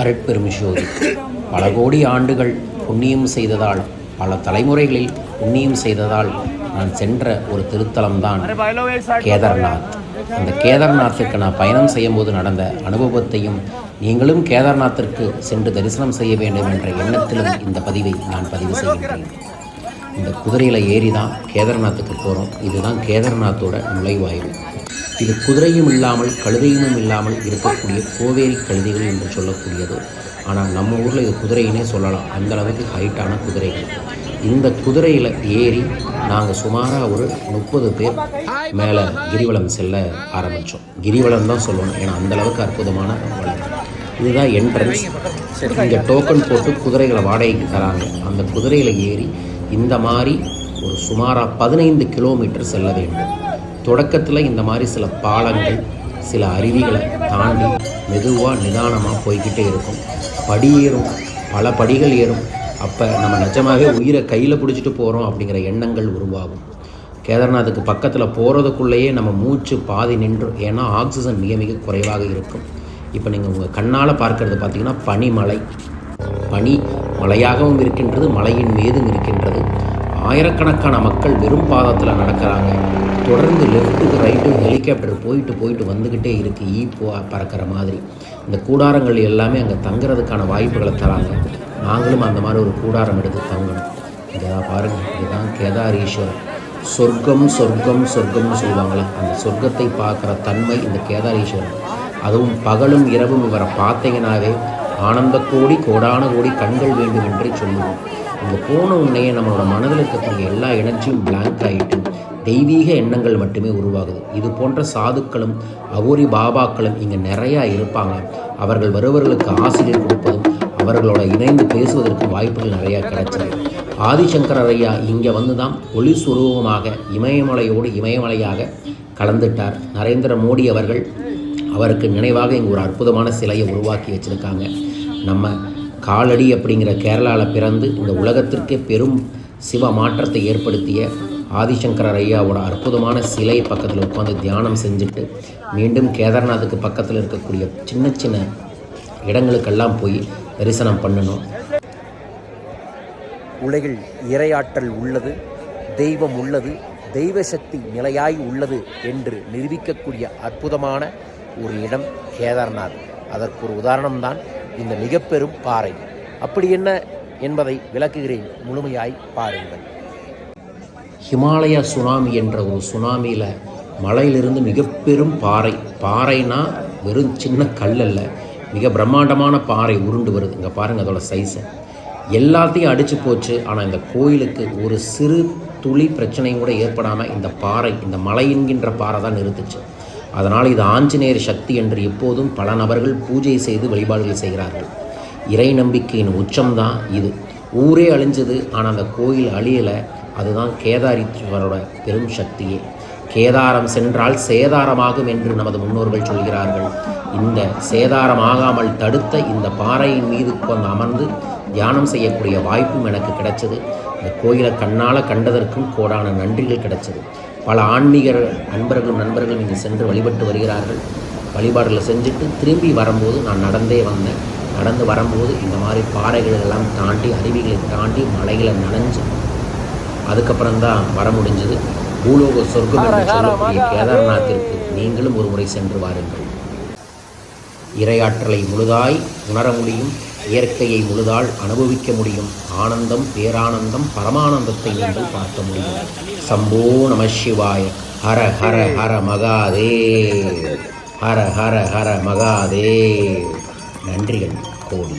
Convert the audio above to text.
அருட்பெருமிஷோதி பல கோடி ஆண்டுகள் புண்ணியம் செய்ததால் பல தலைமுறைகளில் புண்ணியம் செய்ததால் நான் சென்ற ஒரு திருத்தலம்தான் கேதார்நாத். அந்த கேதார்நாத்துக்கு நான் பயணம் செய்யும்போது நடந்த அனுபவத்தையும் நீங்களும் கேதார்நாத்திற்கு சென்று தரிசனம் செய்ய வேண்டும் என்ற எண்ணத்திலும் இந்த பதிவை நான் பதிவு செய்கின்றேன். இந்த குதிரையில் ஏறி தான் கேதார்நாத்துக்கு போகிறோம் இதுதான் கேதார்நாத்தோட நுழைவாயில். இது குதிரையும் இல்லாமல் கழுதையும் இல்லாமல் இருக்கக்கூடிய கோவேரி கழுதைகள் என்று சொல்லக்கூடியது. ஆனால் நம்ம ஊரில் இது குதிரையினே சொல்லலாம். அந்த அளவுக்கு ஹைட்டான குதிரைகள். இந்த குதிரையில் ஏறி நாங்கள் சுமாராக ஒரு முப்பது பேர் மேலே கிரிவலம் செல்ல ஆரம்பித்தோம் கிரிவலம் தான் சொல்லணும். ஏன்னா அந்தளவுக்கு அற்புதமான வளம். இதுதான் என்ட்ரன்ஸ் இங்கே டோக்கன் போட்டு குதிரைகளை வாடகைக்கு தராங்க. அந்த குதிரையில் ஏறி இந்த மாதிரி ஒரு சுமாராக பதினைந்து கிலோமீட்டர் செல்ல வேண்டும். தொடக்கத்தில் இந்த மாதிரி சில பாலங்கள் சில அருவிகளை தாண்டி மெதுவாக நிதானமாக போய்கிட்டே இருக்கும். படி ஏறும் பல படிகள் ஏறும். அப்போ நம்ம நிஜமாகவே உயிரை கையில் பிடிச்சிட்டு போகிறோம் அப்படிங்கிற எண்ணங்கள் உருவாகும். கேதார்நாத்துக்கு பக்கத்தில் போகிறதுக்குள்ளேயே நம்ம மூச்சு பாதி நின்று ஏன்னா ஆக்சிஜன் மிக மிக குறைவாக இருக்கும். இப்போ நீங்கள் உங்கள் கண்ணால் பார்க்கறது பார்த்திங்கன்னா பனிமலை. பனி மலையாகவும் இருக்கின்றது மலையின் மீதும் இருக்கின்றது. ஆயிரக்கணக்கான மக்கள் வெறும் பாதத்தில் நடக்கிறாங்க. தொடர்ந்து லெஃப்ட்டுக்கு ரைட்டு ஹெலிகாப்டர் போயிட்டு போயிட்டு வந்துக்கிட்டே இருக்குது ஈ போ பறக்கிற மாதிரி. இந்த கூடாரங்கள் எல்லாமே அங்கே தங்குறதுக்கான வாய்ப்புகளை தராங்க. நாங்களும் அந்த மாதிரி ஒரு கூடாரம் எடுத்து தங்கணும். இதை பாருங்கள் இதுதான் கேதாரீஸ்வரர். சொர்க்கம் சொர்க்கம் சொர்க்கம்னு சொல்லுவாங்களே அந்த சொர்க்கத்தை பார்க்குற தன்மை இந்த கேதாரீஸ்வரர். அதுவும் பகலும் இரவும் இவரை பார்த்தீங்கன்னாவே ஆனந்த கோடி கோடான கோடி கண்கள் வேண்டும் என்றே சொல்லுவோம். அங்கே போன உடனே நம்மளோட மனதில் இருக்கக்கூடிய எல்லா எனர்ஜியும் பிளாங்க் ஆகிட்டு தெய்வீக எண்ணங்கள் மட்டுமே உருவாகுது. இது போன்ற சாதுக்களும் அகோரி பாபாக்களும் இங்கே நிறையா இருப்பாங்க. அவர்கள் வருவர்களுக்கு ஆசிரியர் கொடுப்பதும் அவர்களோட இணைந்து பேசுவதற்கு வாய்ப்புகள் நிறையா கிடைச்சது ஆதிசங்கரர் ஐயா இங்கே வந்து தான் ஒளி சுரூபமாக இமயமலையோடு இமயமலையாக கலந்துட்டார். நரேந்திர மோடி அவர்கள் அவருக்கு நினைவாக இங்கே ஒரு அற்புதமான சிலையை உருவாக்கி வச்சுருக்காங்க. நம்ம காலடி அப்படிங்கிற கேரளாவில் பிறந்து இந்த உலகத்திற்கே பெரும் சிவ மாற்றத்தை ஏற்படுத்திய ஆதிசங்கரர் ஐயாவோட அற்புதமான சிலை பக்கத்தில் உட்காந்து தியானம் செஞ்சுட்டு மீண்டும் கேதார்நாத்துக்கு பக்கத்தில் இருக்கக்கூடிய சின்ன சின்ன இடங்களுக்கெல்லாம் போய் தரிசனம் பண்ணணும். உலகில் இரையாற்றல் உள்ளது தெய்வம் உள்ளது தெய்வ சக்தி நிலையாய் உள்ளது என்று நிரூபிக்கக்கூடிய அற்புதமான ஒரு இடம் கேதார்நாத். அதற்கு ஒரு உதாரணம்தான் இந்த மிகப்பெரும் பாறை. அப்படி என்ன என்பதை விளக்குகிறேன். முழுமையாய் பாருங்கள். ஹிமாலய சுனாமி என்ற ஒரு சுனாமியில் மலையிலிருந்து மிக பெரும் பாறை. பாறைனா வெறும் சின்ன கல் அல்ல. மிக பிரம்மாண்டமான பாறை உருண்டு வருது. இங்கே பாருங்கள் அதோட சைஸை எல்லாத்தையும் அடித்து போச்சு. ஆனால் இந்த கோயிலுக்கு ஒரு சிறு துளி பிரச்சனையும் கூட ஏற்படாமல் இந்த பாறை இந்த மலை என்கின்ற பாறை தான் நிறுத்துச்சு. அதனால் இது ஆஞ்சநேயர் சக்தி என்று எப்போதும் பல நபர்கள் பூஜை செய்து வழிபாடுகள் செய்கிறார்கள். இறை நம்பிக்கையின் உச்சம்தான் இது. ஊரே அழிஞ்சது ஆனால் அந்த கோயில் அழியலை. அதுதான் கேதாரீஸ்வரோட பெரும் சக்தியே. கேதாரம் சென்றால் சேதாரமாகும் என்று நமது முன்னோர்கள் சொல்கிறார்கள். இந்த சேதாரமாகாமல் தடுத்த இந்த பாறையின் மீது கொண்டு அமர்ந்து தியானம் செய்யக்கூடிய வாய்ப்பும் எனக்கு கிடைச்சது. இந்த கோயிலை கண்ணால் கண்டதற்கும் கோடான நன்றிகள் கிடைச்சது. பல ஆன்மீக அன்பர்களும் நண்பர்களும் இங்கே சென்று வழிபட்டு வருகிறார்கள். வழிபாடுகளை செஞ்சுட்டு திரும்பி வரும்போது நான் நடந்தே வந்தேன். நடந்து வரும்போது இந்த மாதிரி பாறைகள் எல்லாம் தாண்டி அருவிகளை தாண்டி மலைகளை நனைஞ்சு அதுக்கப்புறம் தான் வர முடிஞ்சது. பூலோக சொர்க்கம் என்று சொல்லக்கூடிய கேதார்நாத்திற்கு நீங்களும் ஒரு முறை சென்று வாருங்கள். இரையாற்றலை முழுதாய் உணர முடியும் இயற்கையை முழுதால் அனுபவிக்க முடியும் ஆனந்தம் பேரானந்தம் பரமானந்தத்தை நீங்கள் பார்க்க முடியும். சம்போ நம சிவாய. ஹர ஹர ஹர மகாதே. ஹர ஹர ஹர மகாதே. நன்றிகள் கோடி.